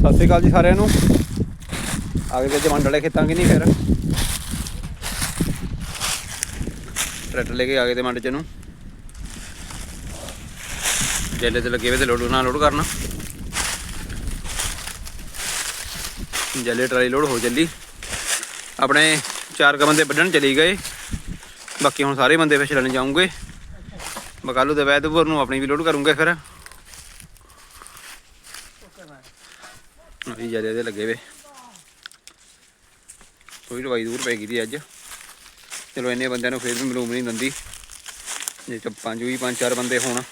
ਸਤਿ ਸ਼੍ਰੀ ਅਕਾਲ ਜੀ ਸਾਰਿਆਂ ਨੂੰ। ਆ ਗਏ ਜਮੰਡ ਵਾਲੇ ਖੇਤਾਂ ਕਿ ਨਹੀਂ ਫਿਰ? ਟਰੈਕਟਰ ਲੈ ਕੇ ਆ ਗਏ ਤੇ ਮੰਡ ਚ ਨੂੰ। ਜੇਲੇ ਤੇ ਲੱਗੇ ਵੇ ਤੇ ਲੋਡ ਨਾਲ ਲੋਡ ਕਰਨਾ। ਜੇਲੇ ਟਰਾਲੀ ਲੋਡ ਹੋ ਚੱਲੀ। ਆਪਣੇ ਚਾਰ ਕ ਬੰਦੇ ਵੱਢਣ ਚਲੀ ਗਏ। ਬਾਕੀ ਹੁਣ ਸਾਰੇ ਬੰਦੇ ਫਿਰ ਛੱਡਣ ਜਾਉਂਗੇ ਬਕਾਲੂ ਦੇ ਵੈਦਪੁਰ ਨੂੰ ਆਪਣੀ ਵੀ ਲੋਡ ਕਰੂੰਗੇ ਫਿਰ। ਇਹ ਜਲੇ ਦੇ ਲੱਗੇ ਵੇ। ਕੋਈ ਦਵਾਈ ਦੂਰ ਪੈ ਗਈ ਦੀ ਅੱਜ। ਚਲੋ ਇੰਨੇ ਬੰਦਿਆਂ ਨੂੰ ਫੇਰ ਵੀ ਮਲੂਮ ਨਹੀਂ ਦਿੰਦੀ। ਜੇ ਚ ਪੰਜ ਵੀ ਪੰਜ ਚਾਰ ਬੰਦੇ ਹੋਣ।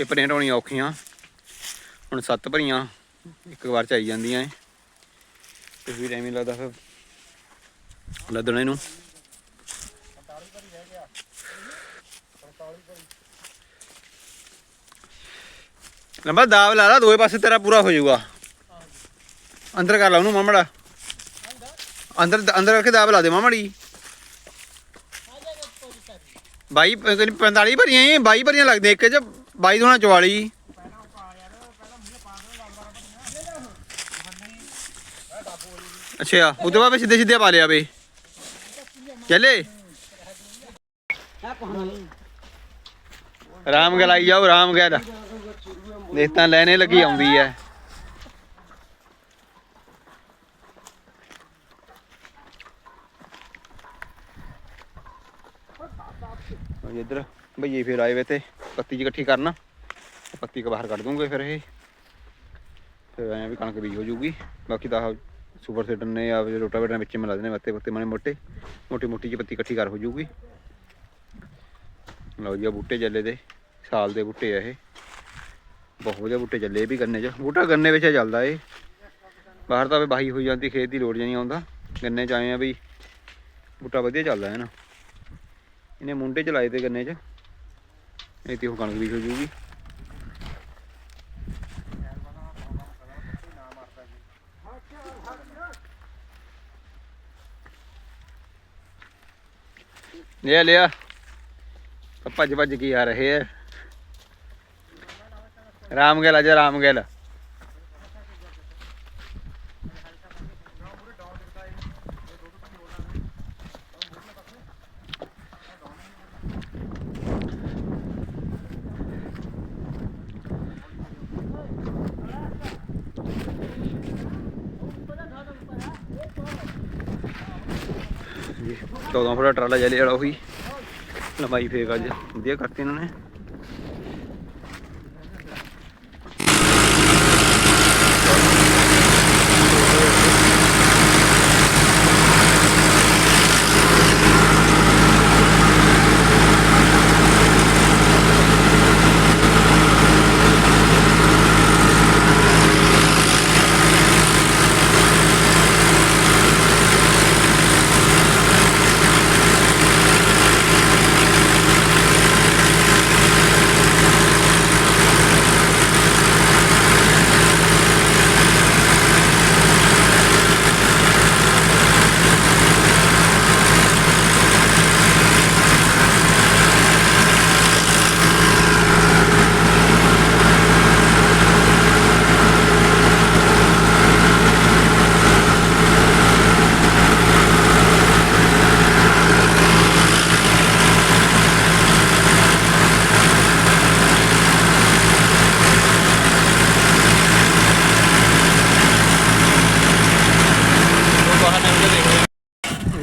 ਇਹ ਭਰੀਆਂ ਢਾਉਣੀਆਂ ਔਖੀਆਂ। ਹੁਣ ਸੱਤ ਭਰੀਆਂ, ਇੱਕ ਵਾਰ ਚ ਆਈ ਜਾਂਦੀਆਂ ਏ ਤੇ ਫਿਰ ਐਵੇਂ ਲੱਗਦਾ ਫਿਰ ਲੱਦਣੇ ਨੂੰ। ਲੰਬਾ ਦਾਵ ਲਾ ਲਾ, ਦੋਵੇਂ ਪਾਸੇ ਤੇਰਾ ਪੂਰਾ ਹੋ ਜਾਊਗਾ। ਅੰਦਰ ਕਰ ਲਾ ਉਹਨੂੰ ਮਾਮੜਾ। ਅੰਦਰ ਅੰਦਰ ਕਰਕੇ ਦਾਬ ਲਾ ਦੇ ਮਾਮੜੀ। ਬਾਈ ਪ- 45 ਭਰੀਆਂ ਹੀ 22 ਭਰੀਆਂ ਲੱਗਦੀਆਂ, ਇੱਕ ਚ 22 ਦੋਣਾ 44 ਅੱਛਾ, ਉਹਦੇ ਬਾਅਦ ਸਿੱਧੇ ਸਿੱਧੇ ਪਾ ਲਿਆ ਬਈ ਚੱਲੇ। ਰਾਮ ਗਲ ਆਈ ਜਾਓ ਰਾਮ ਗਲ। ਦੇਖ ਲੈਣੇ ਲੱਗੀ ਆਉਂਦੀ ਐ। ਉਹ ਇੱਧਰ ਭਈਏ ਫੇਰ ਆਏ ਵੇ ਤੇ ਪੱਤੀ ਜੀ ਇਕੱਠੀ ਕਰਨਾ। ਪੱਤੀ ਕ ਬਾਹਰ ਕੱਢ ਦੂੰਗੇ ਫਿਰ ਇਹ। ਫਿਰ ਐਂ ਵੀ ਕਣਕ ਬੀਜ ਹੋ ਜੂਗੀ। ਬਾਕੀ ਤਾਂ ਆਹ ਸੁਪਰ ਸੀਡਰ ਨੇ ਆ ਰੋਟਾ ਵੇਟਰ ਵਿੱਚ ਮਿਲਾ ਦੇਣੇ ਮੱਤੇ ਪੱਤੇ ਮਾਣੇ ਮੋਟੇ। ਮੋਟੀ ਮੋਟੀ ਜੀ ਪੱਤੀ ਇਕੱਠੀ ਕਰ ਹੋ ਜੂਗੀ। ਲਓ ਜੀ ਆ ਬੂਟੇ ਜੱਲੇ ਦੇ, ਸਾਲ ਦੇ ਬੂਟੇ ਆ ਇਹ। ਬਹੁਤ ਵਧੀਆ ਬੂਟੇ ਚੱਲੇ ਵੀ ਗੰਨੇ 'ਚ। ਬੂਟਾ ਗੰਨੇ ਵਿੱਚ ਚੱਲਦਾ ਏ ਬਾਹਰ ਤਾਂ ਵੀ ਬਾਹੀ ਹੋਈ ਜਾਂਦੀ, ਖੇਤ ਦੀ ਲੋੜ ਨਹੀਂ ਆਉਂਦਾ। ਗੰਨੇ 'ਚ ਆਏ ਆ ਵੀ ਬੂਟਾ ਵਧੀਆ ਚੱਲਦਾ ਹੈ ਨਾ ਇਹਨੇ ਮੁੰਡੇ ਚ ਲਾਏ ਤੇ ਗੰਨੇ 'ਚ। ਇਹ ਤੇ ਉਹ ਕਣਕ ਵੀ ਹੋ ਜੂਗੀ। ਲਿਆ ਲਿਆ। ਭੱਜ ਭੱਜ ਕੇ ਆ ਰਹੇ ਆ। ਰਾਮ ਗੈਲ ਅਜਾ ਰਾਮ 14 ਫੁੱਟ ਟਰਾਲਾ ਜਲੇ ਵਾਲਾ ਉਹੀ। ਲੰਬਾਈ ਫੇਕ ਅੱਜ। ਵਧੀਆ ਕਰਤੀ ਇਹਨਾਂ ਨੇ।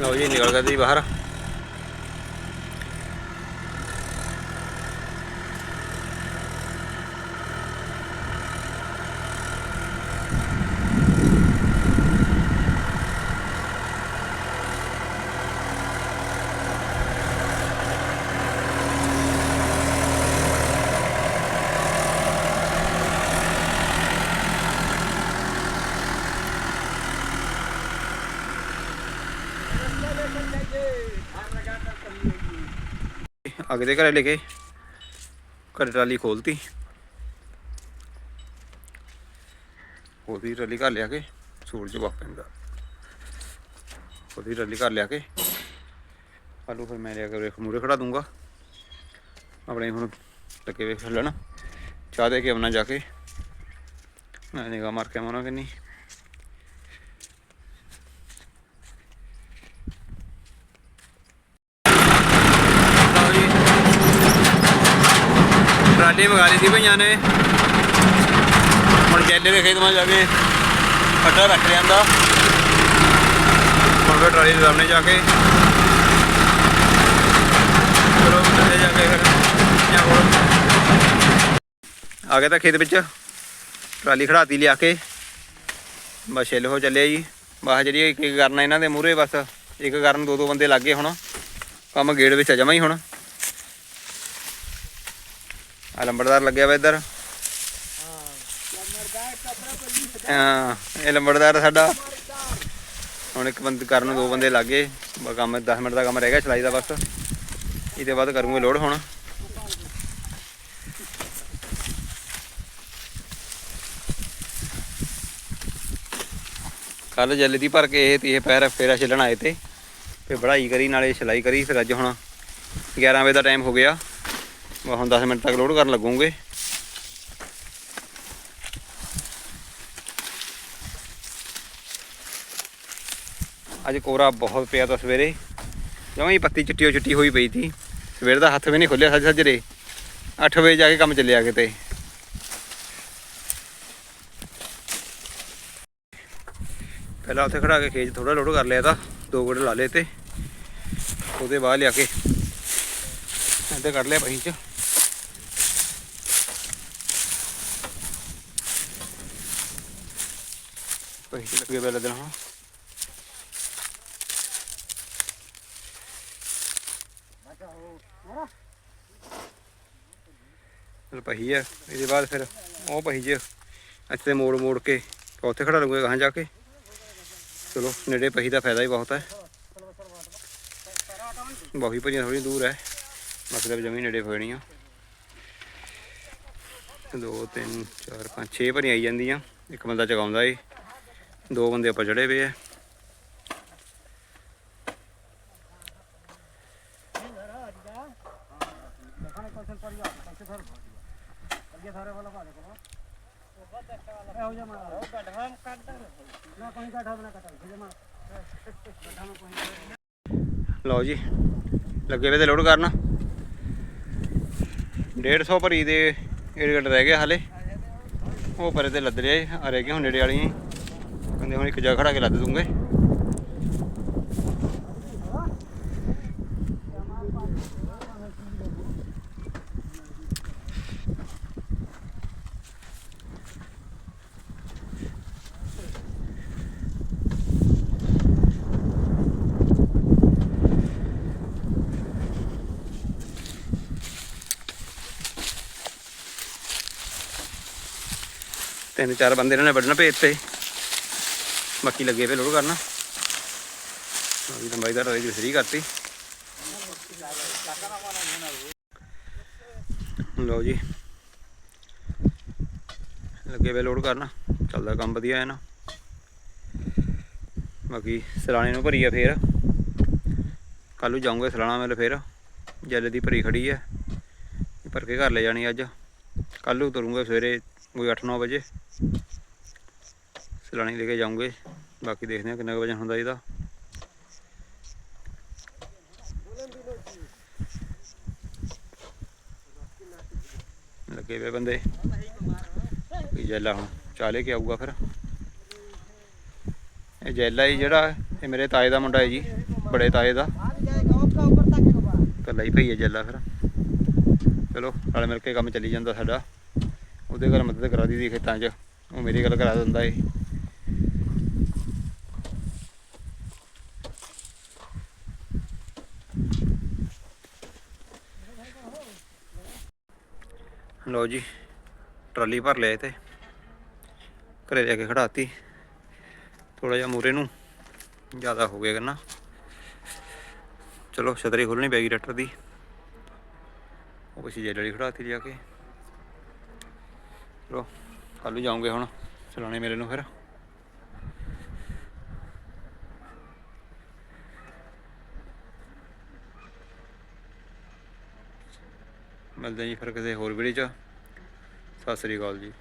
ਲਓ ਜੀ ਨਿਕਲ ਗਏ ਜੀ ਬਾਹਰ। ਅੱਗੇ ਘਰੇ ਲੈ ਕੇ ਘਰੇ ਟਰਾਲੀ ਖੋਲਤੀ। ਉਹਦੀ ਟਰਾਲੀ ਘਰ ਲਿਆ ਕੇ ਸੂਰਜ ਵਾਪ ਪੈਂਦਾ। ਉਹਦੀ ਟਰਾਲੀ ਘਰ ਲਿਆ ਕੇ ਆਲੂ ਫਿਰ ਮੈਂ ਲਿਆ ਕੇ ਵੇਖ ਮੂਰੇ ਖੜਾ ਦੂੰਗਾ। ਆਪਣੇ ਹੁਣ ਲੱਗੇ ਵੇਖ ਲੈਣਾ। ਚਾਹ ਦੇ ਕੇ ਆਉਣਾ ਜਾ ਕੇ। ਮੈਂ ਨਿਗਾਹ ਮਾਰ ਕੇ ਆਉਣਾ ਕਿੰਨੀ। ਲਓ ਜੀ ਟਰਾਲੀ ਮੰਗਾ ਲਈ ਸੀ ਭਈਆਂ ਨੇ। ਹੁਣ ਜੈਲੇ ਦੇ ਖੇਤ ਮਾ ਜਾ ਕੇ ਅੱਡਾ ਰੱਖ ਲਿਆਂਦਾ। ਹੁਣ ਫਿਰ ਟਰਾਲੀ ਦੇ ਸਾਹਮਣੇ ਜਾ ਕੇ। ਚਲੋ ਥੱਲੇ ਜਾ ਕੇ ਫਿਰ ਜਾਂ ਹੋਰ। ਆ ਗਿਆ ਤਾਂ ਖੇਤ ਵਿੱਚ। ਟਰਾਲੀ ਖੜਾਤੀ ਲਿਆ ਕੇ। ਬਸ ਛਿੱਲ ਹੋ ਚੱਲਿਆ ਜੀ। ਬਾਹ ਜਿਹੜੀ ਇੱਕ ਇੱਕ ਕਰਨਾ ਇਹਨਾਂ ਦੇ ਮੂਹਰੇ ਬਸ। ਇੱਕ ਕਰਨ ਦੋ ਦੋ ਬੰਦੇ ਲੱਗ ਗਏ ਹੁਣ। ਕੰਮ ਗੇੜ ਵਿੱਚ ਆ ਜਮਾ ਹੀ ਹੁਣ। ਆ ਲੰਬੜਦਾਰ ਲੱਗਿਆ ਵਾ ਇੱਧਰ। ਹਾਂ, ਇਹ ਲੰਬੜਦਾਰ ਸਾਡਾ। ਹੁਣ ਇੱਕ ਬੰਦੇ ਕਰਨ ਨੂੰ ਦੋ ਬੰਦੇ ਲੱਗ। ਗਏ ਕੰਮ 10 ਮਿੰਟ ਦਾ ਕੰਮ ਰਹਿ ਗਿਆ ਚਲਾਈ ਦਾ ਬਸ। ਇਹਦੇ ਬਾਅਦ ਕਰੂੰਗੇ ਲੋਡ ਹੁਣ। ਕੱਲ ਜਲਦੀ ਭਰ ਕੇ ਇਹ ਤੀਹ ਪੈਰ ਫੇਰਾ ਛੱਲਣ ਆਏ ਤੇ। ਫਿਰ ਬੜਾਈ ਕਰੀ, ਨਾਲੇ ਸਿਲਾਈ ਕਰੀ ਫਿਰ ਅੱਜ ਹੁਣ। 11 ਵਜੇ ਦਾ ਟਾਈਮ ਹੋ ਗਿਆ। ਮੈਂ ਹੁਣ 10 ਮਿੰਟ ਤੱਕ ਲੋਡ ਕਰਨ ਲੱਗੂਗੇ। ਅੱਜ ਕੋਰਾ ਬਹੁਤ ਪਿਆ ਤਾਂ ਸਵੇਰੇ। ਜਮਾਂ ਹੀ ਪੱਤੀ ਚਿੱਟੀ ਚਿੱਟੀ ਹੋਈ ਪਈ ਸੀ। ਸਵੇਰ ਦਾ ਹੱਥ ਵੀ ਨਹੀਂ ਖੁੱਲਿਆ ਸੱਜ ਸੱਜਰੇ। 8 ਵਜੇ ਜਾ ਕੇ ਕੰਮ ਚੱਲਿਆ ਕਿਤੇ। ਪਹਿਲਾਂ ਉੱਥੇ ਖੜਾ ਕੇ ਖੇਜ ਥੋੜਾ ਲੋਡ ਕਰ ਲਿਆ ਤਾਂ, ਦੋ ਗੇੜੇ ਲਾ ਲਏ ਤੇ, ਉਹਦੇ ਬਾਅਦ ਲਿਆ ਕੇ ਇੱਥੇ ਕੱਢ ਲਿਆ ਪਹੀ ਚ। ਪਹੀ ਚ ਦਿਨ ਹਾਂ ਪਹੀ ਹੈ ਇਹਦੇ ਬਾਅਦ ਫਿਰ ਉਹ ਪਹੀ ਜੇ, ਇੱਥੇ ਮੋੜ ਮੋੜ ਕੇ ਉੱਥੇ ਖੜਾ ਲੂੰਗਾ ਕਹਾਂ ਜਾ ਕੇ। ਚਲੋ, ਨੇੜੇ ਪਹੀ ਦਾ ਫਾਇਦਾ ਹੀ ਬਹੁਤ ਹੈ ਬਾਹੀ ਭਰੀਆਂ ਥੋੜੀ ਦੂਰ ਹੈ ਮਤਲਬ ਜਮੀ ਨੇੜੇ ਹੋਣੀਆਂ ਦੋ, ਤਿੰਨ, ਚਾਰ, ਪੰਜ, ਛੇ ਭਰੀਆਂ ਆਈ ਜਾਂਦੀਆਂ। ਇੱਕ ਬੰਦਾ ਚਗਾਉਂਦਾ ਏ। ਦੋ ਬੰਦੇ ਆਪਾਂ ਚੜੇ ਪਏ ਆ। ਲਓ ਜੀ, ਲੱਗੇ ਵੇ ਤੇ ਲੋਡ ਕਰਨ। 150 ਭਰੀ ਦੇ ਏੜਗੜ ਰਹਿ ਗਿਆ ਹਲੇ। ਉਹ ਪਰੇ ਤੇ ਲੱਦ ਰਿਹਾ ਆ ਰਹਿ ਗਿਆ ਹੁਣ ਨੇੜੇ ਵਾਲੀਆਂ ਹੀ। ਹੁਣ ਇੱਕ ਜਗ੍ਹਾ ਖੜਾ ਕੇ ਲੱਦ ਦੂੰਗੇ ਤਿੰਨ ਚਾਰ ਬੰਦੇ ਇਹਨਾਂ ਨੇ ਵੱਢਣ ਭੇਜ ਤੇ ਬਾਕੀ ਲੱਗੇ ਪਏ ਲੋੜ ਕਰਨਾ। ਅਭੀ ਲੰਬਾਈ ਦਾ ਰੇਜ ਸਹੀ ਕਰਤੀ। ਲਓ ਜੀ। ਲੱਗੇ ਪਏ ਲੋੜ ਕਰਨਾ। ਚੱਲਦਾ ਕੰਮ ਵਧੀਆ ਹੈ ਨਾ ਬਾਕੀ ਸਲਾਣੇ ਨੂੰ ਭਰੀ ਆ ਫੇਰ। ਕੱਲ ਨੂੰ ਜਾਊਂਗਾ ਸਲਾਣਾ ਮਿਲ ਫੇਰ। ਜੱਲ ਦੀ ਭਰੀ ਖੜੀ ਹੈ। ਭਰ ਕੇ ਘਰ ਲੈ ਜਾਣੀ ਅੱਜ। ਕੱਲ ਨੂੰ ਤੁਰੂੰਗਾ ਸਵੇਰੇ ਕੋਈ 8-9 ਵਜੇ। ਸਲਾਣੀ ਲੈ ਕੇ ਜਾਊਂਗੇ। ਬਾਕੀ ਦੇਖਦੇ ਹਾਂ ਕਿੰਨਾ ਕੁ ਵਜਨ ਹੁੰਦਾ ਇਹਦਾ। ਲੱਗੇ ਪਏ ਬੰਦੇ। ਵੀ ਜੈਲਾ ਹੁਣ ਚਾਹ ਲੈ ਕੇ ਆਊਗਾ ਫਿਰ। ਇਹ ਜੈਲਾ ਹੀ ਜਿਹੜਾ, ਇਹ ਮੇਰੇ ਤਾਏ ਦਾ ਮੁੰਡਾ ਹੈ ਜੀ, ਬੜੇ ਤਾਏ ਦਾ। ਕੱਲਾ ਹੀ ਭਈ ਹੈ ਜੈਲਾ ਫਿਰ। ਚਲੋ ਨਾਲ ਮਿਲ ਕੇ ਕੰਮ ਚੱਲੀ ਜਾਂਦਾ ਸਾਡਾ। ਉਹਦੇ ਘਰ ਮਦਦ ਕਰਾ ਦੀ ਦੀ ਖੇਤਾਂ 'ਚ। ਉਹ ਮੇਰੀ ਗੱਲ ਕਰਾ ਦਿੰਦਾ ਏ। ਲਓ ਜੀ, ਟਰਾਲੀ ਭਰ ਲਿਆ ਤੇ ਘਰੇ ਜਾ ਕੇ ਖੜਾਤੀ ਥੋੜਾ ਜਿਹਾ ਮੂਰੇ ਨੂੰ ਜ਼ਿਆਦਾ ਹੋ ਗਿਆ ਕਰਨਾ। ਚਲੋ, ਛਤਰੀ ਖੋਲਣੀ ਪੈਗੀ ਟਰੈਕਟਰ ਦੀ। ਉਹ ਪਿੱਛੇ ਜੇਲ੍ਹ ਵਾਲੀ ਖੜਾਤੀ ਲਿਆ ਕੇ। ਚਲੋ ਕੱਲ ਨੂੰ ਜਾਉਂਗੇ ਹੁਣ। ਚਲਾਣੇ ਮੇਰੇ ਨੂੰ ਫਿਰ। ਮਿਲਦੇ ਹਾਂ ਜੀ ਫਿਰ ਕਿਸੇ ਹੋਰ ਵੀਡੀਓ 'ਚ। ਸਤਿ ਸ੍ਰੀ ਅਕਾਲ ਜੀ।